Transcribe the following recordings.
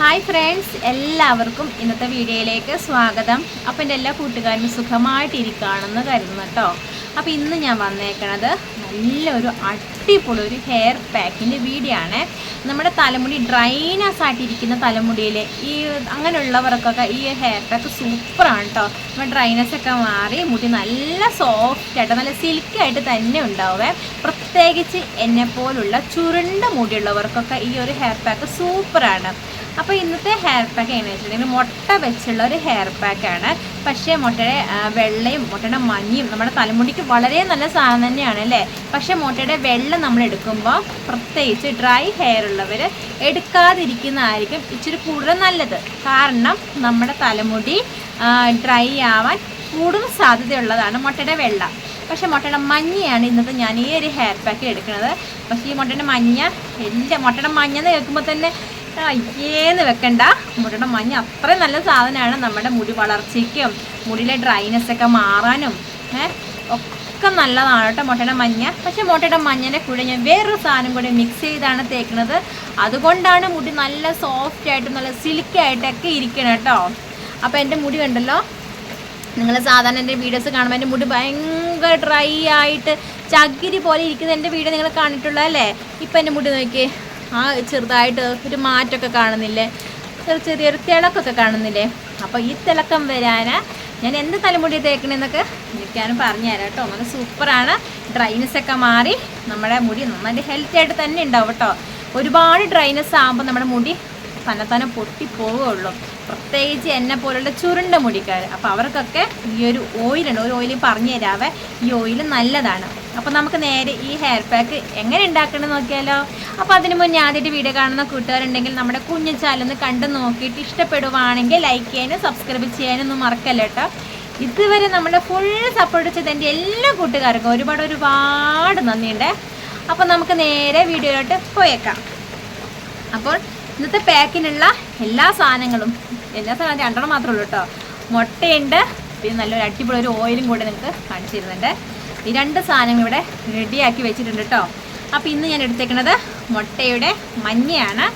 Hi friends എല്ലാവർക്കും ഇന്നത്തെ വീഡിയോയിലേക്ക് സ്വാഗതം. അപ്പം എന്റെ എല്ലാ കൂട്ടുകാരും സുഖമായിട്ടിരിക്കുകയാണെന്ന് കരുതുന്നു കേട്ടോ. അപ്പോൾ ഇന്ന് ഞാൻ വന്നേക്കണത് നല്ലൊരു അടിപൊളി ഒരു ഹെയർ പാക്കിന്റെ വീഡിയോ ആണ്. നമ്മുടെ തലമുടി ഡ്രൈനസ് ആയിട്ടിരിക്കുന്ന തലമുടിയിൽ ഈ അങ്ങനെയുള്ളവർക്കൊക്കെ ഈ ഹെയർ പാക്ക് സൂപ്പറാണ് കേട്ടോ. നമ്മൾ ഡ്രൈനസ് ഒക്കെ മാറി മുടി നല്ല സോഫ്റ്റ് ആയിട്ട് നല്ല സിൽക്കി ആയിട്ട് തന്നെ ഉണ്ടാവേ പ്രത്യേകിച്ച് എന്നെ പോലുള്ള ചുരുണ്ട മുടിയുള്ളവർക്കൊക്കെ ഈ ഒരു ഹെയർ പാക്ക് സൂപ്പറാണ്. അപ്പോൾ ഇന്നത്തെ ഹെയർ പാക്ക് എങ്ങനെ വെച്ചിട്ടുണ്ടെങ്കിൽ മുട്ട വെച്ചുള്ള ഒരു ഹെയർ പാക്കാണ് പക്ഷേ മുട്ടയുടെ വെള്ളയും മുട്ടയുടെ മഞ്ഞയും നമ്മുടെ തലമുടിക്ക് വളരെ നല്ല സാധനം തന്നെയാണ് അല്ലേ? പക്ഷേ മുട്ടയുടെ വെള്ള നമ്മൾ എടുക്കുമ്പോൾ പ്രത്യേകിച്ച് ഡ്രൈ ഹെയർ ഉള്ളവർ എടുക്കാതിരിക്കുന്നതായിരിക്കും ഇച്ചിരി കൂടുതൽ നല്ലത്. കാരണം നമ്മുടെ തലമുടി ഡ്രൈ ആവാൻ കൂടുതൽ സാധ്യതയുള്ളതാണ് മുട്ടയുടെ വെള്ള. പക്ഷേ മുട്ടയുടെ മഞ്ഞയാണ് ഇന്നത്തെ ഞാൻ ഈ ഒരു ഹെയർ പാക്ക് എടുക്കുന്നത്. പക്ഷേ ഈ മുട്ടയുടെ മഞ്ഞ എല്ലാ മുട്ടയുടെ മഞ്ഞ എന്ന് കേൾക്കുമ്പോൾ തന്നെ അയ്യേന്ന് വെക്കണ്ട. മുടിയുടെ മഞ്ഞ അത്രയും നല്ല സാധനമാണ് നമ്മുടെ മുടി വളർച്ചയ്ക്കും മുടിയിലെ ഡ്രൈനെസ് ഒക്കെ മാറാനും ഒക്കെ നല്ലതാണ് കേട്ടോ മുട്ടയുടെ മഞ്ഞ. പക്ഷെ മുട്ടയുടെ മഞ്ഞന്റെ കൂടെ ഞാൻ വേറൊരു സാധനം കൂടി മിക്സ് ചെയ്താണ് തേക്കുന്നത്. അതുകൊണ്ടാണ് മുടി നല്ല സോഫ്റ്റ് ആയിട്ടും നല്ല സിൽക്കി ഇരിക്കണം കേട്ടോ. അപ്പോൾ എന്റെ മുടി കണ്ടല്ലോ? നിങ്ങൾ സാധാരണ എന്റെ വീഡിയോസ് കാണുമ്പോൾ എന്റെ മുടി ഭയങ്കര ഡ്രൈ ആയിട്ട് ചകിരി പോലെ ഇരിക്കുന്ന എന്റെ വീഡിയോ നിങ്ങൾ കണ്ടിട്ടുള്ളതല്ലേ? ഇപ്പം എന്റെ മുടി നോക്കി ആ ചെറുതായിട്ട് ഒരു മാറ്റമൊക്കെ കാണുന്നില്ലേ? ചെറിയ ചെറിയൊരു തിളക്കൊക്കെ കാണുന്നില്ലേ? അപ്പോൾ ഈ തിളക്കം വരാൻ ഞാൻ എന്ത് തലമുടി തേക്കണമെന്നൊക്കെ എനിക്കാനും പറഞ്ഞു തരാം കേട്ടോ. നല്ല സൂപ്പറാണ്. ഡ്രൈനസ് ഒക്കെ മാറി നമ്മുടെ മുടി നന്നായിട്ട് ഹെൽത്തി ആയിട്ട് തന്നെ ഉണ്ടാവും കേട്ടോ. ഒരുപാട് ഡ്രൈനസ് ആകുമ്പോൾ നമ്മുടെ മുടി തന്നെത്തന്നെ പൊട്ടി പൊട്ടിപ്പോവുകയുള്ളൂ പ്രത്യേകിച്ച് എന്നെ പോലുള്ള ചുരുണ്ട മുടിക്കാർ അപ്പോൾ അവർക്കൊക്കെ ഈ ഒരു ഓയിലുണ്ട് ഒരു ഓയിൽ പറഞ്ഞു തരാവേ ഈ ഓയിൽ നല്ലതാണ്. അപ്പോൾ നമുക്ക് നേരെ ഈ ഹെയർ പാക്ക് എങ്ങനെ ഉണ്ടാക്കണമെന്ന് നോക്കിയാലോ? അപ്പോൾ അതിന് മുന്നേ ആദ്യമായിട്ട് വീഡിയോ കാണുന്ന കൂട്ടുകാരുണ്ടെങ്കിൽ നമ്മുടെ കുഞ്ഞു ചാലൊന്ന് കണ്ടു നോക്കിയിട്ട് ഇഷ്ടപ്പെടുവാണെങ്കിൽ ലൈക്ക് ചെയ്യാനും സബ്സ്ക്രൈബ് ചെയ്യാനൊന്നും മറക്കല്ല കേട്ടോ. ഇതുവരെ നമ്മളെ ഫുൾ സപ്പോർട്ട് ചെയ്ത എന്റെ എല്ലാ കൂട്ടുകാർക്കും ഒരുപാട് ഒരുപാട് നന്ദിയുണ്ട്. അപ്പോൾ നമുക്ക് നേരെ വീഡിയോയിലോട്ട് പോയേക്കാം. അപ്പോൾ ഇന്നത്തെ പാക്കിനുള്ള എല്ലാ സാധനങ്ങളും എല്ലാ സാധനവും രണ്ടെണ്ണം മാത്രമേ ഉള്ളൂ കേട്ടോ. മുട്ടയുണ്ട് പിന്നെ നല്ലൊരു അടിപൊളി ഒരു ഓയിലും കൂടി നിങ്ങൾക്ക് കാണിച്ചു തരുന്നുണ്ട്. ഈ രണ്ട് സാധനങ്ങൾ ഇവിടെ റെഡിയാക്കി വെച്ചിട്ടുണ്ട് കേട്ടോ. അപ്പോൾ ഇന്ന് ഞാൻ എടുത്തേക്കുന്നത് മുട്ടയുടെ മഞ്ഞയാണ്.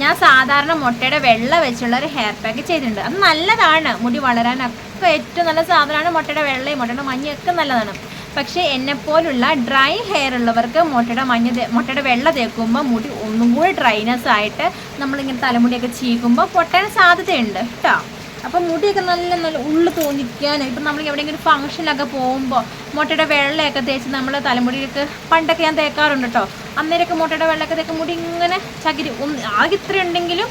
ഞാൻ സാധാരണ മുട്ടയുടെ വെള്ള വെച്ചുള്ള ഒരു ഹെയർ പാക്ക് ചെയ്തിട്ടുണ്ട്. അത് നല്ലതാണ്. മുടി വളരാനൊക്കെ ഏറ്റവും നല്ല സാധനമാണ് മുട്ടയുടെ വെള്ളയും മുട്ടയുടെ മഞ്ഞയും ഒക്കെ നല്ലതാണ്. പക്ഷേ എന്നെപ്പോലുള്ള ഡ്രൈ ഹെയർ ഉള്ളവർക്ക് മുട്ടയുടെ മഞ്ഞ മുട്ടയുടെ വെള്ള തേക്കുമ്പോൾ മുടി ഒന്നും കൂടി ഡ്രൈനെസ് ആയിട്ട് നമ്മളിങ്ങനെ തലമുടിയൊക്കെ ചീകുമ്പോൾ പൊട്ടാൻ സാധ്യതയുണ്ട് കേട്ടോ. അപ്പം മുടിയൊക്കെ നല്ല നല്ല ഉള്ളു തോന്നിക്കാനും ഇപ്പം നമ്മൾ എവിടെയെങ്കിലും ഫംഗ്ഷനൊക്കെ പോകുമ്പോൾ മുട്ടയുടെ വെള്ളയൊക്കെ തേച്ച് നമ്മൾ തലമുടിയിലേക്ക് പണ്ടൊക്കെ ഞാൻ തേക്കാറുണ്ട് കേട്ടോ അന്നേരമൊക്കെ മുട്ടയുടെ വെള്ളമൊക്കെ തേക്കും മുടി ഇങ്ങനെ ചകിരി ഒന്ന് ആകെ ഇത്ര ഉണ്ടെങ്കിലും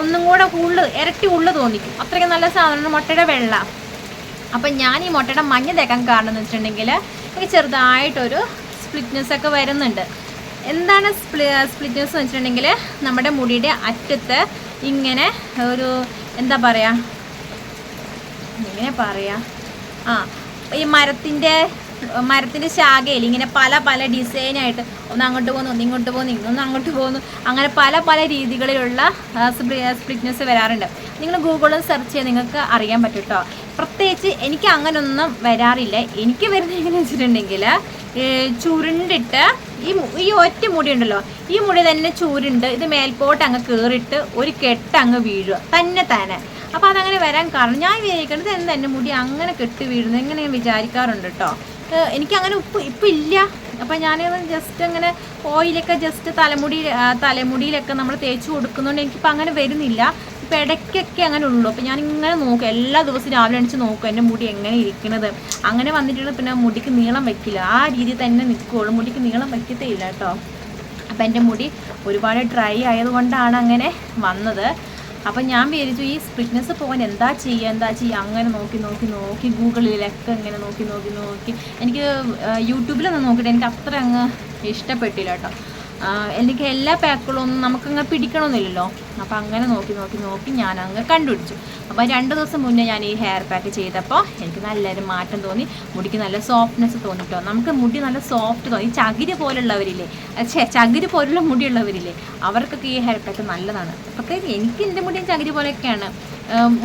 ഒന്നും കൂടെ ഉള്ളു ഇരട്ടി ഉള്ളു തോന്നിക്കും. അത്രയ്ക്ക് നല്ല സാധനമാണ് മുട്ടയുടെ വെള്ള. അപ്പം ഞാൻ ഈ മുട്ടയുടെ മഞ്ഞ തേക്കാൻ കാരണം എന്ന് വെച്ചിട്ടുണ്ടെങ്കിൽ എനിക്ക് ചെറുതായിട്ടൊരു സ്പ്ലിറ്റ്നെസ് ഒക്കെ വരുന്നുണ്ട്. എന്താണ് സ്പ്ലി സ്പ്ലിറ്റ്നെസ് എന്ന് വെച്ചിട്ടുണ്ടെങ്കിൽ നമ്മുടെ മുടിയുടെ അറ്റത്ത് ഇങ്ങനെ ഒരു എന്താ പറയാ? എങ്ങനെ പറയാ. ആ ഈ മരത്തിന്റെ മരത്തിന്റെ ശാഖയിൽ ഇങ്ങനെ പല പല ഡിസൈനായിട്ട് ഒന്ന് അങ്ങോട്ട് പോകുന്നു ഒന്ന് ഇങ്ങോട്ട് പോകുന്നു ഇന്നൊന്ന് അങ്ങോട്ട് പോകുന്നു അങ്ങനെ പല പല രീതികളിലുള്ള സ്പ്ലിറ്റ്നെസ് വരാറുണ്ട്. നിങ്ങൾ ഗൂഗിളിൽ സെർച്ച് ചെയ്ത് നിങ്ങൾക്ക് അറിയാൻ പറ്റും കേട്ടോ പ്രത്യേകിച്ച് എനിക്ക് അങ്ങനൊന്നും വരാറില്ല. എനിക്ക് വരുന്നത് എങ്ങനെയാണെന്ന് വെച്ചിട്ടുണ്ടെങ്കിൽ ചുരുണ്ടിട്ട് ഈ ഈ ഒറ്റ മുടി ഉണ്ടല്ലോ. ഈ മുടി തന്നെ ചൂരുണ്ട്. ഇത് മേൽപോട്ട് അങ്ങ് കയറിയിട്ട് ഒരു കെട്ട് അങ്ങ് വീഴുക. തന്നെ തന്നെ അപ്പോൾ അതങ്ങനെ വരാൻ കാരണം ഞാൻ വിചാരിക്കുന്നത് എന്ത് എന്റെ മുടി അങ്ങനെ കെട്ട് വീഴുന്നത് എങ്ങനെ ഞാൻ വിചാരിക്കാറുണ്ട് കേട്ടോ എനിക്ക് എനിക്കങ്ങനെ ഉപ്പ് ഇപ്പം ഇല്ല. അപ്പം ഞാൻ ജസ്റ്റ് അങ്ങനെ ഓയിലൊക്കെ ജസ്റ്റ് തലമുടി തലമുടിയിലൊക്കെ നമ്മൾ തേച്ച് കൊടുക്കുന്നതുകൊണ്ട് എനിക്കിപ്പോൾ അങ്ങനെ വരുന്നില്ല. ഇപ്പം ഇടയ്ക്കൊക്കെ അങ്ങനെ ഉള്ളൂ അപ്പം ഞാൻ ഇങ്ങനെ നോക്കും. എല്ലാ ദിവസവും രാവിലെ അണിച്ച് നോക്കും എന്റെ മുടി എങ്ങനെ ഇരിക്കണത്? അങ്ങനെ വന്നിട്ടുള്ള പിന്നെ മുടിക്ക് നീളം വയ്ക്കില്ല ആ രീതിയിൽ തന്നെ നിൽക്കുകയുള്ളൂ മുടിക്ക് നീളം വയ്ക്കത്തേ ഇല്ല കേട്ടോ. അപ്പം എന്റെ മുടി ഒരുപാട് ഡ്രൈ ആയതുകൊണ്ടാണ് അങ്ങനെ വന്നത്. അപ്പം ഞാൻ വിചാരിച്ചു ഈ സ്പ്ലിറ്റ്നെസ് പോകാൻ എന്താ ചെയ്യുക എന്താ ചെയ്യുക അങ്ങനെ നോക്കി നോക്കി നോക്കി ഗൂഗിളിലൊക്കെ ഇങ്ങനെ നോക്കി നോക്കി നോക്കി. എനിക്ക് യൂട്യൂബിലൊന്നും നോക്കിയിട്ട് എനിക്ക് അത്ര അങ്ങ് ഇഷ്ടപ്പെട്ടില്ല കേട്ടോ. എനിക്ക് എല്ലാ പാക്കുകളൊന്നും നമുക്കങ്ങ് പിടിക്കണമെന്നില്ലല്ലോ അപ്പോൾ അങ്ങനെ നോക്കി നോക്കി നോക്കി ഞാൻ അങ്ങ് കണ്ടുപിടിച്ചു. അപ്പോൾ രണ്ട് ദിവസം മുന്നേ ഞാൻ ഈ ഹെയർ പാക്ക് ചെയ്തപ്പോൾ എനിക്ക് നല്ലൊരു മാറ്റം തോന്നി. മുടിക്ക് നല്ല സോഫ്റ്റ്നെസ് തോന്നിട്ടോ നമുക്ക് മുടി നല്ല സോഫ്റ്റ് തോന്നി. ചകിരി പോലുള്ളവരില്ലേ ഛേ ചകിരി പോലുള്ള മുടിയുള്ളവരില്ലേ അവർക്കൊക്കെ ഈ ഹെയർ പാക്ക് നല്ലതാണ്. പ്രത്യേകിച്ച് എനിക്ക് എന്റെ മുടിയും ചകിരി പോലെയൊക്കെയാണ്.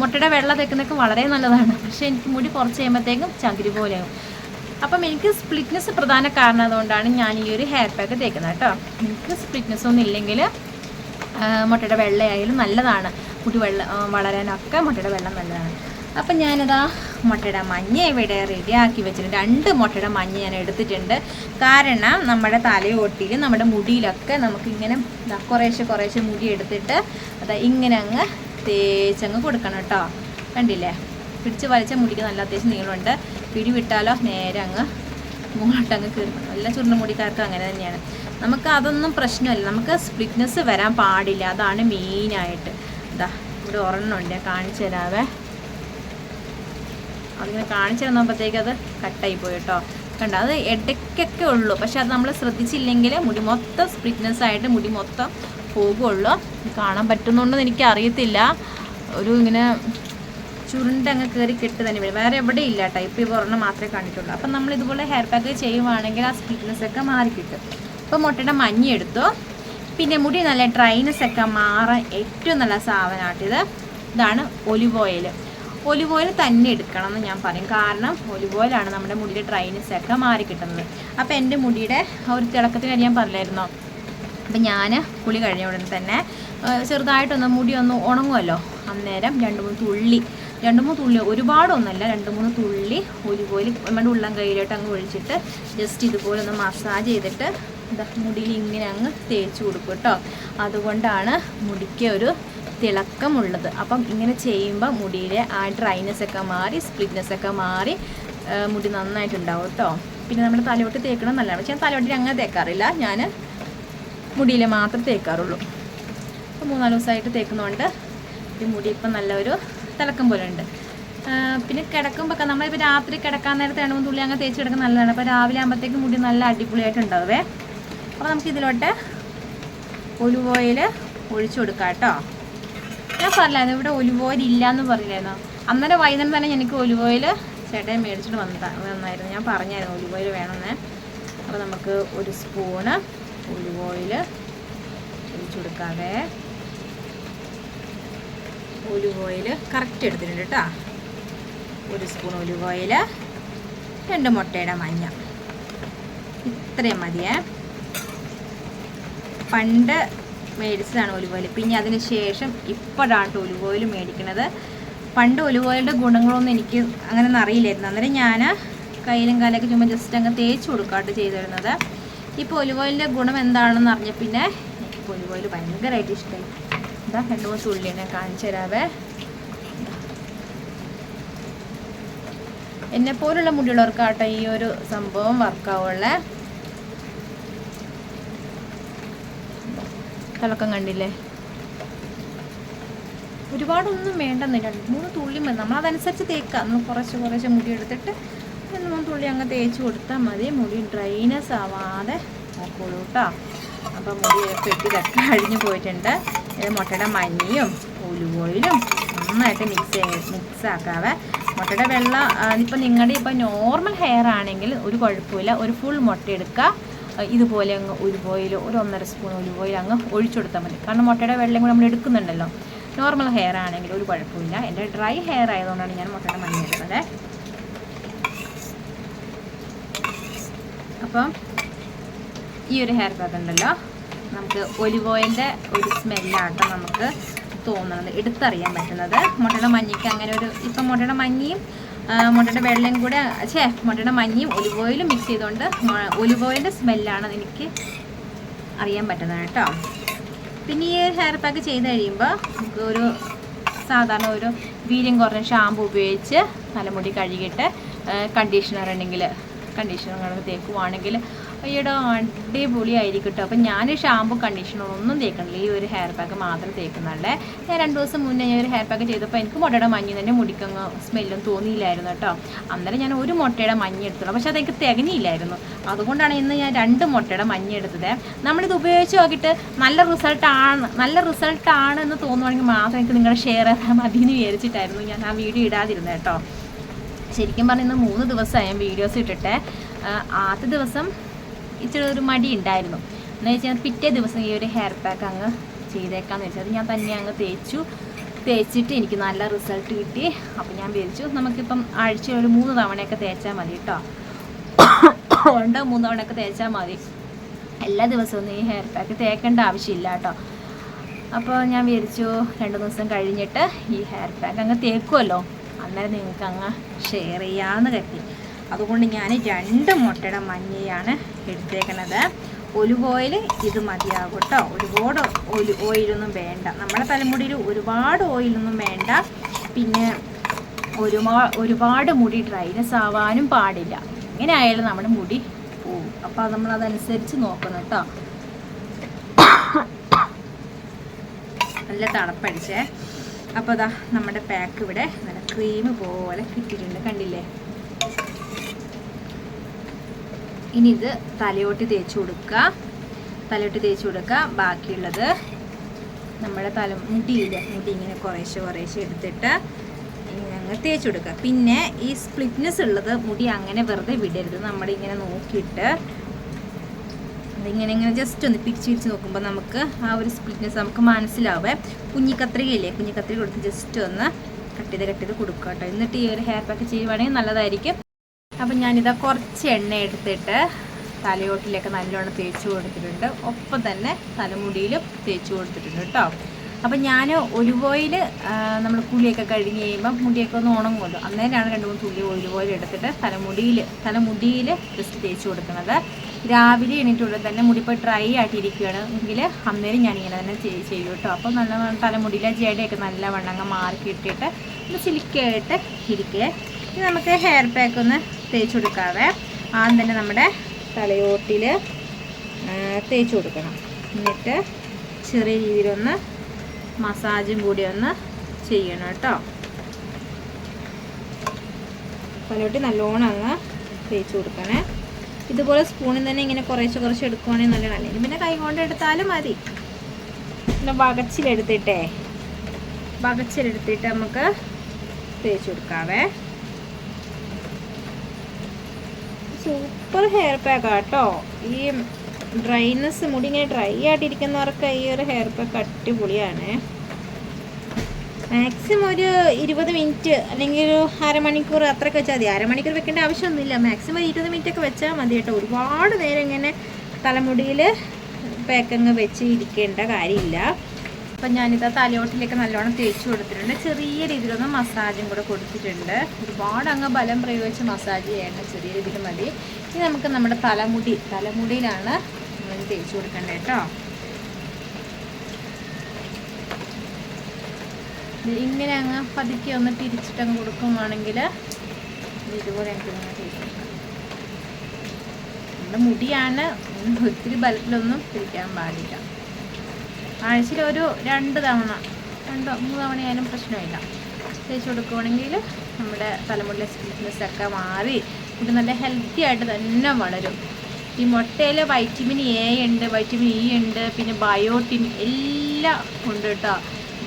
മുട്ടയുടെ വെള്ളം തേക്കുന്നതൊക്കെ വളരെ നല്ലതാണ്. പക്ഷേ എനിക്ക് മുടി കുറച്ച് കഴിയുമ്പോഴത്തേക്കും ചകിരി പോലെയാകും. അപ്പം എനിക്ക് സ്പ്ലിറ്റ്നെസ് പ്രധാന കാരണം അതുകൊണ്ടാണ് ഞാൻ ഈ ഒരു ഹെയർ പാക്ക് തേക്കുന്നത് കേട്ടോ. എനിക്ക് സ്പ്ലിറ്റ്നെസ് ഒന്നും ഇല്ലെങ്കിൽ മുട്ടയുടെ വെള്ളയായാലും നല്ലതാണ്. കുട്ടി വെള്ള വളരാനൊക്കെ മുട്ടയുടെ വെള്ളം നല്ലതാണ്. അപ്പം ഞാനിതാ മുട്ടയുടെ മഞ്ഞ ഇവിടെ റെഡിയാക്കി വെച്ചിട്ടുണ്ട്. രണ്ട് മുട്ടയുടെ മഞ്ഞ ഞാൻ എടുത്തിട്ടുണ്ട്. കാരണം നമ്മുടെ തലയോട്ടിയിൽ നമ്മുടെ മുടിയിലൊക്കെ നമുക്കിങ്ങനെ ദാ കുറേശ്ശെ കുറേശ്ശെ മുടി എടുത്തിട്ട് അതാ ഇങ്ങനെ അങ്ങ് തേച്ചങ്ങ് കൊടുക്കണം കേട്ടോ. കണ്ടില്ലേ? പിടിച്ച് വലിച്ച മുടിക്ക് നല്ല അത്യാവശ്യം നീളമുണ്ട്. പിടി വിട്ടാലോ നേരെ അങ്ങ് മുകളിലോട്ട് അങ്ങ് കയറും എല്ലാ ചുരുണ്ട മുടിക്കാർക്കും അങ്ങനെ തന്നെയാണ്. നമുക്ക് അതൊന്നും പ്രശ്നമല്ല. നമുക്ക് സ്പ്ലിറ്റ്നെസ് വരാൻ പാടില്ല. അതാണ് മെയിനായിട്ട് ഇതാ ഇവിടെ ഒരെണ്ണം ഉണ്ട്. ഞാൻ കാണിച്ചു തരാവേ. അതിങ്ങനെ കാണിച്ചു തന്നപ്പോഴത്തേക്ക് അത് കട്ടായി പോയി കേട്ടോ. കണ്ട? അത് ഇടയ്ക്കൊക്കെ ഉള്ളൂ. പക്ഷെ അത് നമ്മൾ ശ്രദ്ധിച്ചില്ലെങ്കിൽ മുടി മൊത്തം സ്പ്ലിറ്റ്നെസ് ആയിട്ട് മുടി മൊത്തം പോകുള്ളൂ. കാണാൻ പറ്റുന്നുണ്ടെന്ന് എനിക്ക് അറിയത്തില്ല ഒരു ഇങ്ങനെ ചുരുണ്ടങ്ങ് കയറി കെട്ട് തന്നെ വരും വേറെ എവിടെ ഇല്ല കേട്ടോ ഇപ്പോൾ ഈ ഒരെണ്ണം മാത്രമേ കണ്ടിട്ടുള്ളൂ. അപ്പം നമ്മൾ ഇതുപോലെ ഹെയർ പാക്ക് ചെയ്യുവാണെങ്കിൽ ആ സ്പ്ലിറ്റ്നെസ് ഒക്കെ മാറി കിട്ടും. അപ്പോൾ മുട്ടയുടെ മഞ്ഞ എടുത്തു. പിന്നെ മുടി നല്ല ഡ്രൈനസ് ഒക്കെ മാറാൻ ഏറ്റവും നല്ല സാധനമായിട്ടിത് ഇതാണ് ഒലിവ് ഓയിൽ ഒലിവ് ഓയിൽ തന്നെ എടുക്കണം എന്ന് ഞാൻ പറയും. കാരണം ഒലിവ് ഓയിലാണ് നമ്മുടെ മുടിയുടെ ഡ്രൈനസ് ഒക്കെ മാറി കിട്ടുന്നത്. അപ്പോൾ എന്റെ മുടിയുടെ ഒരു തിളക്കത്തിന് ഞാൻ പറഞ്ഞായിരുന്നോ അപ്പം ഞാൻ കുളി കഴിഞ്ഞ ഉടനെ തന്നെ ചെറുതായിട്ടൊന്ന് മുടി ഒന്ന് ഉണങ്ങുമല്ലോ അന്നേരം രണ്ട് മൂന്ന് തുള്ളി രണ്ട് മൂന്ന് തുള്ളി ഒരുപാടൊന്നല്ല രണ്ട് മൂന്ന് തുള്ളി ഒരുപോലെ നമ്മുടെ ഉള്ളം കയ്യിലോട്ട് അങ്ങ് ഒഴിച്ചിട്ട് ജസ്റ്റ് ഇതുപോലെ ഒന്ന് മസാജ് ചെയ്തിട്ട് മുടിയിൽ ഇങ്ങനെ അങ്ങ് തേച്ച് കൊടുക്കും കേട്ടോ അതുകൊണ്ടാണ് മുടിക്ക് ഒരു തിളക്കമുള്ളത്. അപ്പം ഇങ്ങനെ ചെയ്യുമ്പോൾ മുടിയിലെ ആ ഡ്രൈനെസ് ഒക്കെ മാറി സ്പ്ലിറ്റ്നെസ് ഒക്കെ മാറി മുടി നന്നായിട്ടുണ്ടാവും കേട്ടോ പിന്നെ നമ്മൾ തലയോട്ട് തേക്കണം നല്ലതാണ് പക്ഷേ ഞാൻ തലയോട്ടിൽ അങ്ങനെ തേക്കാറില്ല. ഞാൻ മുടിയിലെ മാത്രം തേക്കാറുള്ളൂ. അപ്പോൾ മൂന്നാൽ ദിവസമായിട്ട് തേക്കുന്നതുകൊണ്ട് ഈ മുടി ഇപ്പം നല്ലൊരു തിളക്കം പോലെ ഉണ്ട്. പിന്നെ കിടക്കുമ്പോൾ നമ്മളിപ്പോൾ രാത്രി കിടക്കാൻ നേരത്തെ എണ്ണവും തുള്ളി അങ്ങനെ തേച്ച് കിടക്കാൻ നല്ലതാണ്. അപ്പോൾ രാവിലെ ആകുമ്പോഴത്തേക്കും മുടി നല്ല അടിപൊളിയായിട്ട് ഉണ്ടാവേ അപ്പോൾ നമുക്ക് ഇതിലോട്ട് ഒലിവ് ഓയിൽ ഒഴിച്ചു കൊടുക്കാം കേട്ടോ. ഞാൻ പറഞ്ഞായിരുന്നു ഇവിടെ ഒലിവ് ഓയിൽ ഇല്ല എന്ന് പറഞ്ഞില്ലായിരുന്നു. അന്നേരം വൈകുന്നേരം തന്നെ എനിക്ക് ഒലിവ് ഓയിൽ ചേട്ടൻ മേടിച്ചിട്ട് വന്ന വന്നായിരുന്നു. ഞാൻ പറഞ്ഞായിരുന്നു ഒലിവ് ഓയിൽ വേണമെന്ന്. അപ്പോൾ നമുക്ക് ഒരു സ്പൂണ് ഒലിവ് ഓയിൽ ഒഴിച്ചു കൊടുക്കാതെ ഒലിവ് ഓയിൽ കറക്റ്റ് എടുത്തിട്ടുണ്ട് കേട്ടോ ഒരു സ്പൂൺ ഒലിവ് ഓയിൽ രണ്ട് മുട്ടയുടെ മഞ്ഞ. ഇത്രയും മതിയേ. പണ്ട് മേടിച്ചതാണ് ഒലിവ് ഓയിൽ. പിന്നെ അതിന് ശേഷം ഇപ്പോഴാണ് ഒലിവ് ഓയിൽ മേടിക്കണത്. പണ്ട് ഒലിവ് ഓയിലിന്റെ ഗുണങ്ങളൊന്നും എനിക്ക് അങ്ങനെ അറിയില്ലായിരുന്നു. അന്നേരം ഞാൻ കയ്യിലും കാലൊക്കെ ചുമ്മാ ജസ്റ്റ് അങ്ങ് തേച്ച് കൊടുക്കാട്ട് ചെയ്തിരുന്നത് ഇപ്പോൾ ഒലിവ് ഓയിലിന്റെ ഗുണം എന്താണെന്ന് അറിഞ്ഞ പിന്നെ എനിക്ക് ഒലിവ് ഓയിൽ ഭയങ്കരമായിട്ട് ഇഷ്ടമായി എന്താ രണ്ട് മൂന്ന് തുള്ളി കാണിച്ചു തരാവേ. എന്നെ പോലുള്ള മുടിയുള്ളവർക്കാട്ടെ ഈ ഒരു സംഭവം വർക്കാവുള്ളേ തിളക്കം കണ്ടില്ലേ? ഒരുപാടൊന്നും വേണ്ടെന്ന് രണ്ട് മൂന്ന് തുള്ളി മതി. നമ്മളതനുസരിച്ച് തേക്കാം. നമ്മൾ കുറച്ച് കുറച്ച് മുടി എടുത്തിട്ട് രണ്ട് മൂന്ന് തുള്ളി അങ്ങ് തേച്ച് കൊടുത്താൽ മതി. മുടി ഡ്രൈനസ് ആവാതെ നോക്കുള്ളൂ കേട്ടോ. അപ്പം മുടി പെട്ടിതൊക്കെ അഴിഞ്ഞു പോയിട്ടുണ്ട്. ഇത് മുട്ടയുടെ മഞ്ഞയും ഒലിവ് ഓയിലും നന്നായിട്ട് മിക്സ് മിക്സ് ആക്കാവേ. മുട്ടയുടെ വെള്ളം ഇപ്പം നിങ്ങളുടെ ഇപ്പം നോർമൽ ഹെയർ ആണെങ്കിൽ ഒരു കുഴപ്പമില്ല. ഒരു ഫുൾ മുട്ട എടുക്കുക ഇതുപോലെ അങ്ങ് ഒലിവ് ഓയിൽ ഒരു ഒന്നര സ്പൂൺ ഒലിവ് ഓയിൽ അങ്ങ് ഒഴിച്ചു കൊടുത്താൽ മതി. കാരണം മുട്ടയുടെ വെള്ളം കൂടി നമ്മൾ എടുക്കുന്നുണ്ടല്ലോ. നോർമൽ ഹെയർ ആണെങ്കിൽ ഒരു കുഴപ്പമില്ല. എന്റെ ഡ്രൈ ഹെയർ ആയതുകൊണ്ടാണ് ഞാൻ മുട്ടയുടെ മഞ്ഞ എടുക്കുന്നത് അപ്പം ഈ ഒരു ഹെയർ പാക്ക് ഉണ്ടല്ലോ. നമുക്ക് ഒലിവ് ഓയിലിന്റെ ഒരു സ്മെല്ലാട്ടോ നമുക്ക് തോന്നുന്നത് എടുത്തറിയാൻ പറ്റുന്നത്. മുട്ടയുടെ മഞ്ഞയ്ക്ക് അങ്ങനെ ഒരു ഇപ്പം മുട്ടയുടെ മഞ്ഞയും മുട്ടയുടെ വെള്ളയും കൂടെ ഛേ മുട്ടയുടെ മഞ്ഞയും ഒലിവ് ഓയിലും മിക്സ് ചെയ്തുകൊണ്ട് ഒലിവ് ഓയിലിന്റെ സ്മെല്ലാണ് എനിക്ക് അറിയാൻ പറ്റുന്നത് കേട്ടോ. പിന്നെ ഈ ഹെയർ പാക്ക് ചെയ്ത് കഴിയുമ്പോൾ നമുക്ക് ഒരു സാധാരണ ഒരു വീര്യം കുറഞ്ഞ ഷാമ്പു ഉപയോഗിച്ച് തലമുടി കഴുകിയിട്ട് കണ്ടീഷണർ ഉണ്ടെങ്കിൽ കണ്ടീഷണർ തേക്കുവാണെങ്കിൽ അയ്യടോ അടിപൊളിയായിരിക്കും കേട്ടോ അപ്പം ഞാൻ ഷാമ്പു കണ്ടീഷണർ ഒന്നും തേക്കണില്ല. ഈ ഒരു ഹെയർ പാക്ക് മാത്രം തേക്കുന്നുള്ളേ ഞാൻ രണ്ട് ദിവസം മുന്നേ ഞാൻ ഒരു ഹെയർ പാക്ക് ചെയ്തപ്പോൾ എനിക്ക് മുട്ടയുടെ മഞ്ഞ് തന്നെ മുടിക്കങ്ങ് സ്മെല്ലും തോന്നിയില്ലായിരുന്നു കേട്ടോ. അന്നേരം ഞാൻ ഒരു മുട്ടയുടെ മഞ്ഞ് എടുത്തുള്ളൂ പക്ഷെ അതെനിക്ക് തികഞ്ഞില്ലായിരുന്നു. അതുകൊണ്ടാണ് ഇന്ന് ഞാൻ രണ്ട് മുട്ടയുടെ മഞ്ഞ് എടുത്തത്. നമ്മളിത് ഉപയോഗിച്ച് നോക്കിയിട്ട് നല്ല റിസൾട്ടാണ് നല്ല റിസൾട്ടാണ് എന്ന് തോന്നുവാണെങ്കിൽ മാത്രം എനിക്ക് നിങ്ങളുടെ ഷെയർ ചെയ്താൽ മതി എന്ന് വിചാരിച്ചിട്ടായിരുന്നു ഞാൻ ആ വീഡിയോ ഇടാതിരുന്നത് കേട്ടോ. ശരിക്കും പറഞ്ഞാൽ ഇന്ന് മൂന്ന് ദിവസമായി ഞാൻ വീഡിയോസ് ഇട്ടിട്ട്. ആദ്യ ദിവസം ഇച്ചിരി ഒരു മടി ഉണ്ടായിരുന്നു. എന്ന് വെച്ചാൽ പിറ്റേ ദിവസം ഈ ഒരു ഹെയർ പാക്ക് അങ്ങ് ചെയ്തേക്കാന്ന് വെച്ചാൽ ഞാൻ തന്നെ അങ്ങ് തേച്ചു. തേച്ചിട്ട് എനിക്ക് നല്ല റിസൾട്ട് കിട്ടി. അപ്പം ഞാൻ വിചാരിച്ചു നമുക്കിപ്പം ആഴ്ച ഒരു മൂന്ന് തവണയൊക്കെ തേച്ചാൽ മതി കേട്ടോ രണ്ടോ മൂന്ന് തവണയൊക്കെ തേച്ചാൽ മതി. എല്ലാ ദിവസവും ഈ ഹെയർ പാക്ക് തേക്കേണ്ട ആവശ്യമില്ല കേട്ടോ അപ്പോൾ ഞാൻ വിചാരിച്ചു രണ്ട് ദിവസം കഴിഞ്ഞിട്ട് ഈ ഹെയർ പാക്ക് അങ്ങ് തേക്കുമല്ലോ അന്നേരം നിങ്ങൾക്ക് അങ്ങ് ഷെയർ ചെയ്യാമെന്ന് കരുതി. അതുകൊണ്ട് ഞാൻ രണ്ട് മുട്ടയുടെ മഞ്ഞയാണ് എടുത്തേക്കണത്. ഒലിവ് ഓയിൽ ഇത് മതിയാകും കേട്ടോ. ഒരുപാട് ഒലി ഓയിലൊന്നും വേണ്ട. നമ്മുടെ തലമുടിയിൽ ഒരുപാട് ഓയിലൊന്നും വേണ്ട. പിന്നെ ഒരുപാ ഒരുപാട് മുടി ഡ്രൈനസ് ആവാനും പാടില്ല. എങ്ങനെ ആയാലും നമ്മുടെ മുടി പോവും. അപ്പോൾ നമ്മൾ അതനുസരിച്ച് നോക്കണം കേട്ടോ. നല്ല തണുപ്പടിച്ചേ. അപ്പോൾ അതാ നമ്മുടെ പാക്ക് ഇവിടെ നല്ല ക്രീം പോലെ കിട്ടിയിട്ടുണ്ട്. കണ്ടില്ലേ? ഇനി ഇത് തലയോട്ടി തേച്ച് കൊടുക്കുക തലയോട്ടി തേച്ച് കൊടുക്കുക ബാക്കിയുള്ളത് നമ്മുടെ തല മുടിയിൽ മുടി ഇങ്ങനെ കുറേശ്ശെ കുറേശ്ശെ എടുത്തിട്ട് ഇങ്ങനെ തേച്ച് കൊടുക്കുക പിന്നെ ഈ സ്പ്ലിറ്റ്നെസ് ഉള്ളത് മുടി അങ്ങനെ വെറുതെ വിടരുത്. നമ്മളിങ്ങനെ നോക്കിയിട്ട് അതിങ്ങനെ ഇങ്ങനെ ജസ്റ്റ് ഒന്ന് പിരിച്ച് പിരിച്ച് നോക്കുമ്പോൾ നമുക്ക് ആ ഒരു സ്പ്ലിറ്റ്നെസ് നമുക്ക് മനസ്സിലാവേ. കുഞ്ഞിക്കത്രികയില്ലേ? കുഞ്ഞിക്കത്രിക കൊടുത്ത് ജസ്റ്റ് ഒന്ന് കട്ട് ചെയ്ത് കട്ട് ചെയ്ത് കൊടുക്കുക കേട്ടോ എന്നിട്ട് ഈ ഒരു ഹെയർ പാക്ക് ചെയ്യുവാണെങ്കിൽ നല്ലതായിരിക്കും. അപ്പം ഞാനിതാ കുറച്ച് എണ്ണ എടുത്തിട്ട് തലയോട്ടിലൊക്കെ നല്ലോണം തേച്ച് കൊടുത്തിട്ടുണ്ട്. ഒപ്പം തന്നെ തലമുടിയിലും തേച്ച് കൊടുത്തിട്ടുണ്ട് കേട്ടോ അപ്പം ഞാൻ ഒലിവ് ഓയിൽ നമ്മൾ കുളിയൊക്കെ കഴിഞ്ഞ് കഴിയുമ്പം മുടിയൊക്കെ ഒന്ന് ഉണങ്ങുമല്ലോ. അന്നേരമാണ് രണ്ട് മൂന്ന് തുള്ളി ഒലിവ് ഓയിൽ എടുത്തിട്ട് തലമുടിയിൽ തലമുടിയിൽ ജസ്റ്റ് തേച്ച് കൊടുക്കുന്നത്. രാവിലെ എണീറ്റുള്ളിൽ തന്നെ മുടി ഇപ്പോൾ ഡ്രൈ ആയിട്ടിരിക്കുകയാണ് എങ്കിൽ അന്നേരം ഞാൻ ഇങ്ങനെ തന്നെ ചെയ്യും കേട്ടോ അപ്പോൾ നല്ല തലമുടിയിലെ ജടയൊക്കെ നല്ല വണ്ണങ്ങ മാർക്ക് ഇട്ടിട്ട് ഒന്ന് സിലിക്കായിട്ട് ഇരിക്കുക ഇനി നമുക്ക് ഹെയർ പാക്ക് ഒന്ന് തേച്ച് കൊടുക്കാതെ ആദ്യം തന്നെ നമ്മുടെ തലയോട്ടിൽ തേച്ച് കൊടുക്കണം എന്നിട്ട് ചെറിയ രീതിയിലൊന്ന് മസാജും കൂടി ഒന്ന് ചെയ്യണം കേട്ടോ. തലയോട്ടി നല്ലോണം അങ്ങ് തേച്ച് കൊടുക്കണേ ഇതുപോലെ സ്പൂണിൽ തന്നെ ഇങ്ങനെ കുറേശ്ശെ കുറച്ച് എടുക്കുവാണെങ്കിൽ നല്ലതാണ് അല്ലെങ്കിൽ പിന്നെ കൈ കൊണ്ട് എടുത്താലും മതി. പിന്നെ വകച്ചിലെടുത്തിട്ടേ. വകച്ചിലെടുത്തിട്ട് നമുക്ക് തേച്ച് കൊടുക്കാവേ സൂപ്പർ ഹെയർ പാക്ക് കേട്ടോ ഈ ഡ്രൈനെസ് മുടി ഇങ്ങനെ ഡ്രൈ ആയിട്ടിരിക്കുന്നവർക്ക് ഈ ഒരു ഹെയർ പാക്ക് അടിപൊളിയാണ്. മാക്സിമം ഒരു ഇരുപത് മിനിറ്റ് അല്ലെങ്കിൽ ഒരു അരമണിക്കൂർ അത്രയൊക്കെ വെച്ചാൽ മതി. അരമണിക്കൂർ വെക്കേണ്ട ആവശ്യമൊന്നുമില്ല. മാക്സിമം ഒരു ഇരുപത് മിനിറ്റ് ഒക്കെ വെച്ചാൽ മതി കേട്ടോ. ഒരുപാട് നേരം ഇങ്ങനെ തലമുടിയിൽ പാക്കങ്ങ് വെച്ച് ഇരിക്കേണ്ട കാര്യമില്ല. അപ്പം ഞാനിത് തലയോട്ടിലേക്ക് നല്ലോണം തേച്ച് കൊടുത്തിട്ടുണ്ട്. ചെറിയ രീതിയിലൊന്ന് മസാജും കൂടെ കൊടുത്തിട്ടുണ്ട്. ഒരുപാട് അങ്ങ് ബലം പ്രയോഗിച്ച് മസാജ് ചെയ്യേണ്ട ചെറിയ രീതിയിൽ മതി. ഇനി നമുക്ക് നമ്മുടെ തലമുടി തലമുടിയിലാണ് നമ്മൾ തേച്ച് കൊടുക്കേണ്ടത് കേട്ടോ. ഇങ്ങനെ അങ്ങ് പതുക്കെ ഒന്ന് തിരിച്ചിട്ട് അങ്ങ് കൊടുക്കുവാണെങ്കിൽ ഇതുപോലെ എനിക്ക് നമ്മുടെ മുടിയാണ് ഒത്തിരി ബലത്തിലൊന്നും പിടിക്കാൻ പാടില്ല. ആഴ്ചയിൽ ഒരു രണ്ട് തവണ രണ്ടോ മൂന്ന് തവണയായാലും പ്രശ്നമില്ല. തേച്ച് കൊടുക്കുവാണെങ്കിൽ നമ്മുടെ തലമുടിയിലെ സ്കിൻനെസ് ഒക്കെ മാറി ഇത് നല്ല ഹെൽത്തി ആയിട്ട് തന്നെ വളരും. ഈ മുട്ടയിൽ വൈറ്റമിൻ എ ഉണ്ട് വൈറ്റമിൻ ഇ ഉണ്ട് പിന്നെ ബയോട്ടിൻ എല്ലാം ഉണ്ട് കേട്ടോ.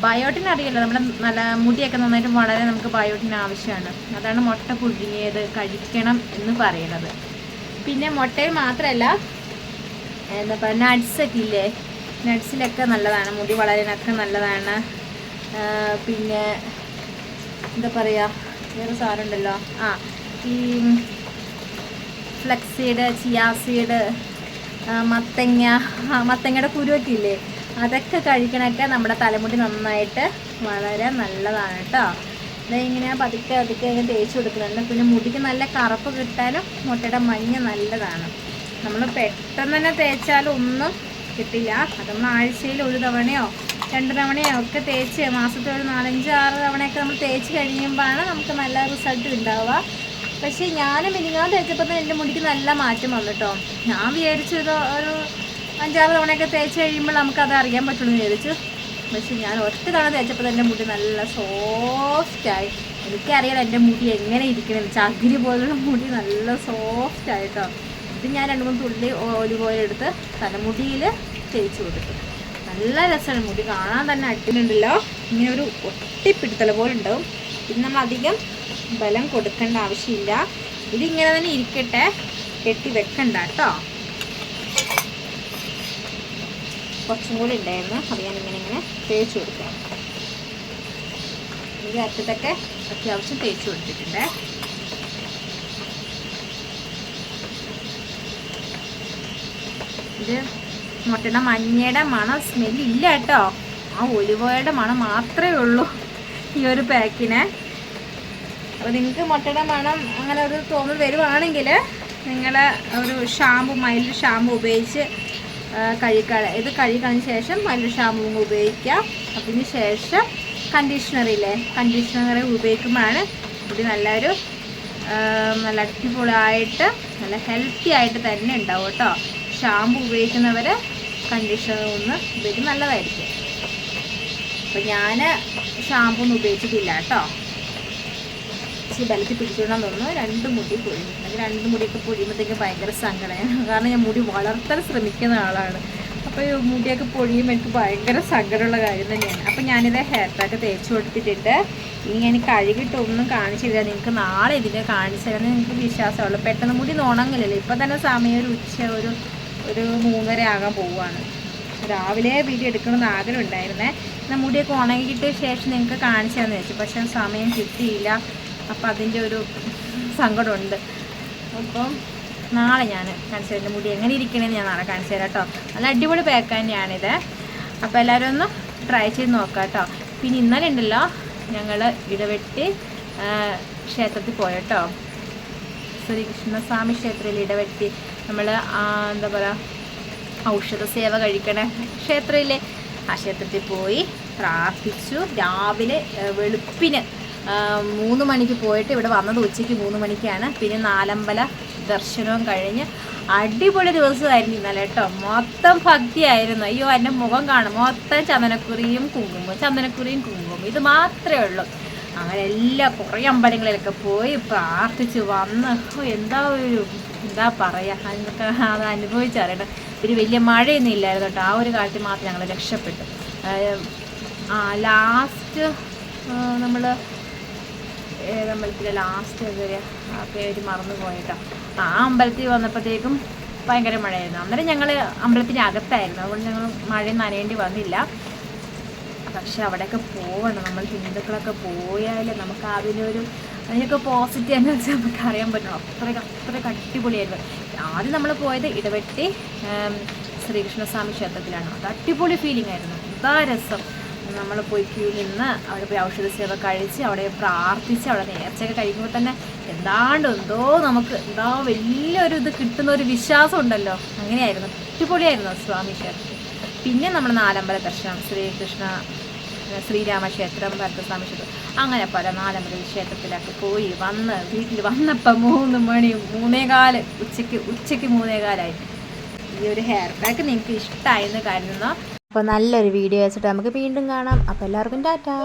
ബയോട്ടിൻ അറിയില്ല നമ്മുടെ നല്ല മുടിയൊക്കെ നന്നായിട്ട് വളരെ നമുക്ക് ബയോട്ടിൻ ആവശ്യമാണ്. അതാണ് മുട്ട പുഴുങ്ങിയത് കഴിക്കണം എന്ന് പറയുന്നത്. പിന്നെ മുട്ടയിൽ മാത്രമല്ല എന്താ പറയുക നട്ട്സൊക്കെ ഇല്ലേ? നട്ട്സിലൊക്കെ നല്ലതാണ്. മുടി വളരാനൊക്കെ നല്ലതാണ്. പിന്നെ എന്താ പറയുക വേറെ സാറുണ്ടല്ലോ ആ ഈ ഫ്ലക്സീഡ് ചിയാസീഡ് മത്തങ്ങ മത്തങ്ങയുടെ കുരുവൊക്കെ ഇല്ലേ അതൊക്കെ കഴിക്കണൊക്കെ നമ്മുടെ തലമുടി നന്നായിട്ട് വളരെ നല്ലതാണ് കേട്ടോ ഇങ്ങനെ പതുക്കെ പതുക്കെ ഇങ്ങനെ തേച്ച് കൊടുക്കുന്നുണ്ട്. പിന്നെ മുടിക്ക് നല്ല കറുപ്പ് കിട്ടാനും മുട്ടയുടെ മഞ്ഞ നല്ലതാണ്. നമ്മൾ പെട്ടെന്ന് തന്നെ തേച്ചാലും ഒന്നും കിട്ടില്ല. അത് നമ്മൾ ആഴ്ചയിൽ ഒരു തവണയോ രണ്ട് തവണയോ ഒക്കെ തേച്ച് മാസത്തിൽ ഒരു നാലഞ്ച് ആറ് തവണയൊക്കെ നമ്മൾ തേച്ച് കഴിയുമ്പോഴാണ് നമുക്ക് നല്ല റിസൾട്ട് ഉണ്ടാവുക. പക്ഷേ ഞാൻ മിനിങ്ങാൻ തേച്ചപ്പോൾ തന്നെ എന്റെ മുടിക്ക് നല്ല മാറ്റം വന്നു കേട്ടോ. ഞാൻ വിചാരിച്ചു ഇത് ഒരു അഞ്ചാറ് തവണയൊക്കെ തേച്ച് കഴിയുമ്പോൾ നമുക്കത് അറിയാൻ പറ്റുള്ളൂ എന്ന് വിചാരിച്ചു. പക്ഷേ ഞാൻ ഒറ്റ തവണ തേച്ചപ്പോൾ തന്നെ മുടി നല്ല സോഫ്റ്റായി എനിക്കറിയാം എന്റെ മുടി എങ്ങനെ ഇരിക്കണം ചകിരി പോലുള്ള മുടി നല്ല സോഫ്റ്റ് ഇത് ഞാൻ രണ്ട് മൂന്ന് തുള്ളി ഓലിവ് ഓയിൽ എടുത്ത് തലമുടിയിൽ തേച്ച് കൊടുക്കും നല്ല രസമാണ് മുടി കാണാൻ തന്നെ അട്ടിനുണ്ടല്ലോ ഇങ്ങനെ ഒരു ഒട്ടിപ്പിടുത്തല പോലെ ഉണ്ടാവും. പിന്നെ നമ്മൾ അധികം ബലം കൊടുക്കേണ്ട ആവശ്യമില്ല. ഇതിങ്ങനെ തന്നെ ഇരിക്കട്ടെ. കെട്ടി വെക്കണ്ട കേട്ടോ. കുറച്ചും കൂടി ഉണ്ടായിരുന്നു. അത് ഞാൻ ഇങ്ങനെ ഇങ്ങനെ തേച്ച് കൊടുക്കാം. ഈ അറ്റത്തൊക്കെ അത്യാവശ്യം തേച്ച് കൊടുത്തിട്ടുണ്ട്. ഇത് മുട്ടയുടെ മഞ്ഞയുടെ മണം സ്മെല്ല് ഇല്ല കേട്ടോ. ആ ഒലിവോയുടെ മണം മാത്രമേ ഉള്ളൂ ഈ ഒരു പാക്കിന്. അപ്പോൾ നിങ്ങൾക്ക് മുട്ടയുടെ മണം അങ്ങനെ ഒരു തോന്നൽ വരുവാണെങ്കിൽ നിങ്ങൾ ഒരു ഷാമ്പു മൈൽഡ് ഷാമ്പു ഉപയോഗിച്ച് കഴുക ഇത് കഴുകിക്കളഞ്ഞ ശേഷം മൈൽഡ് ഷാമ്പു ഉപയോഗിക്കാം. അതിന് ശേഷം കണ്ടീഷണറില്ലേ കണ്ടീഷണർ ഉപയോഗിക്കുമ്പോഴാണ് മുടി നല്ലൊരു നല്ല അടിപൊളിയായിട്ട് നല്ല ഹെൽത്തി ആയിട്ട് തന്നെ ഉണ്ടാവും കേട്ടോ. ഷാമ്പു ഉപയോഗിക്കുന്നവർ കണ്ടീഷണർ ഒന്ന് ഉപയോഗിക്കും നല്ലതായിരിക്കും. അപ്പം ഞാൻ ഷാമ്പു ഒന്നും ഉപയോഗിച്ചിട്ടില്ല കേട്ടോ. ഇച്ചിരി ബലത്തിൽ പിടിച്ചോണ്ടാന്ന് തോന്നുന്നു രണ്ട് മുടി പൊഴിയും അല്ലെങ്കിൽ രണ്ട് മുടിയൊക്കെ പൊഴിയുമ്പോഴത്തേക്ക് ഭയങ്കര സങ്കടമാണ് കാരണം ഞാൻ മുടി വളർത്താൻ ശ്രമിക്കുന്ന ആളാണ്. അപ്പോൾ ഈ മുടിയൊക്കെ പൊഴിയുമ്പോൾ എനിക്ക് ഭയങ്കര സങ്കടമുള്ള കാര്യം തന്നെയാണ്. അപ്പോൾ ഞാനിത് ഹെയർ പാക്ക് തേച്ച് കൊടുത്തിട്ടുണ്ട്. ഇനി ഞാൻ കഴുകിയിട്ടൊന്നും കാണിച്ചു തരാം. നിങ്ങൾക്ക് നാളെ ഇതിനെ കാണിച്ചു തരാൻ നിങ്ങൾക്ക് വിശ്വാസമുള്ളൂ. പെട്ടെന്ന് മുടി ഉണങ്ങില്ലല്ലോ ഇപ്പം തന്നെ സമയം ഒരു ഉച്ച ഒരു ഒരു മൂന്നര ആകാൻ പോവുകയാണ്. രാവിലെ വീഡിയോ എടുക്കണമെന്ന് ആഗ്രഹം ഉണ്ടായിരുന്നേ. എന്നാൽ മുടിയൊക്കെ ഉണങ്ങിയിട്ട് ശേഷം നിങ്ങൾക്ക് കാണിച്ചാന്ന് വെച്ചു. പക്ഷെ സമയം കിട്ടിയില്ല. അപ്പം അതിന്റെ ഒരു സങ്കടമുണ്ട്. അപ്പം നാളെ ഞാൻ കാണിച്ചു തരാം. എന്റെ മുടി എങ്ങനെ ഇരിക്കണമെന്ന് ഞാൻ നാളെ കാണിച്ചു തരാം കേട്ടോ. നല്ല അടിപൊളി പാക്ക് തന്നെയാണിത്. അപ്പോൾ എല്ലാവരും ഒന്ന് ട്രൈ ചെയ്ത് നോക്കാം കേട്ടോ. പിന്നെ ഇന്നലെ ഉണ്ടല്ലോ ഞങ്ങൾ ഇടവെട്ടി ക്ഷേത്രത്തിൽ പോയട്ടോ ശ്രീകൃഷ്ണസ്വാമി ക്ഷേത്രത്തിൽ ഇടവെട്ടി നമ്മൾ എന്താ പറയുക ഔഷധ സേവ കഴിക്കണ ക്ഷേത്രമില്ലേ ആ ക്ഷേത്രത്തിൽ പോയി പ്രാർത്ഥിച്ചു. രാവിലെ വെളുപ്പിന് മൂന്ന് മണിക്ക് പോയിട്ട് ഇവിടെ വന്നത് ഉച്ചയ്ക്ക് മൂന്ന് മണിക്കാണ്. പിന്നെ നാലമ്പല ദർശനവും കഴിഞ്ഞ് അടിപൊളി ദിവസമായിരുന്നു ഇന്നലെ കേട്ടോ. മൊത്തം ഭക്തിയായിരുന്നു. അയ്യോ എന്റെ മുഖം കാണും. മൊത്തം ചന്ദനക്കുറിയും കുങ്കുമം ചന്ദനക്കുറിയും കുങ്കുമം. ഇത് മാത്രമേ ഉള്ളൂ. അങ്ങനെ എല്ലാ കുറേ അമ്പലങ്ങളിലൊക്കെ പോയി പ്രാർത്ഥിച്ച് വന്ന് എന്താ ഒരു എന്താ പറയുക അതിനൊക്കെ അത് അനുഭവിച്ചറിയണം ഒരു വലിയ മഴയൊന്നും ഇല്ലായിരുന്നു കേട്ടോ. ആ ഒരു കാലത്ത് മാത്രം ഞങ്ങൾ രക്ഷപ്പെട്ടു. ആ ലാസ്റ്റ് നമ്മൾ അമ്പലത്തിലെ ലാസ്റ്റ് പറയുക ആ പേര് മറന്നു പോയിട്ടോ. ആ അമ്പലത്തിൽ വന്നപ്പോഴത്തേക്കും ഭയങ്കര മഴയായിരുന്നു. അന്നേരം ഞങ്ങൾ അമ്പലത്തിന്റെ അകത്തായിരുന്നു. അതുകൊണ്ട് ഞങ്ങൾ മഴ നനയേണ്ടി വന്നില്ല. പക്ഷെ അവിടെയൊക്കെ പോവണം. നമ്മൾ ഹിന്ദുക്കളൊക്കെ പോയാൽ നമുക്ക് അതിനൊരു അതിനൊക്കെ പോസിറ്റീവ് വെച്ചാൽ നമുക്ക് അറിയാൻ പറ്റണം. അത്രയ്ക്ക് അത്രയ്ക്ക് അടിപൊളിയായിരുന്നു. ആദ്യം നമ്മൾ പോയത് ഇടവെട്ടി ശ്രീകൃഷ്ണസ്വാമി ക്ഷേത്രത്തിലാണ്. അത് അടിപൊളി ഫീലിംഗ് ആയിരുന്നു. എന്താ രസം. നമ്മൾ പോയി ക്യൂ നിന്ന് അവിടെ പോയി ഔഷധ സേവ കഴിച്ച് അവിടെ പ്രാർത്ഥിച്ച് അവിടെ നേർച്ചയൊക്കെ കഴിക്കുമ്പോൾ തന്നെ എന്താണ്ട് എന്തോ നമുക്ക് എന്താ വലിയൊരു ഇത് കിട്ടുന്ന ഒരു വിശ്വാസം ഉണ്ടല്ലോ. അങ്ങനെയായിരുന്നു. അടിപൊളിയായിരുന്നു സ്വാമി ക്ഷേത്രത്തിൽ പിന്നെ നമ്മൾ നാലമ്പല ദർശനം ശ്രീകൃഷ്ണ ശ്രീരാമക്ഷേത്രം ഭരതസ്വാമി ക്ഷേത്രം അങ്ങനെ പല നാലമ്പതി ക്ഷേത്രത്തിലൊക്കെ പോയി വന്ന് വീട്ടിൽ വന്നപ്പോൾ മൂന്ന് മണി മൂന്നേകാൽ ഉച്ചയ്ക്ക് ഉച്ചയ്ക്ക് മൂന്നേകാലായി ഈ ഒരു ഹെയർ പാക്ക് നിങ്ങൾക്ക് ഇഷ്ടമായെന്ന് കരുതുന്നു. അപ്പോൾ നല്ലൊരു വീഡിയോ വെച്ചിട്ട് നമുക്ക് വീണ്ടും കാണാം. അപ്പോൾ എല്ലാവർക്കും ടാറ്റാ.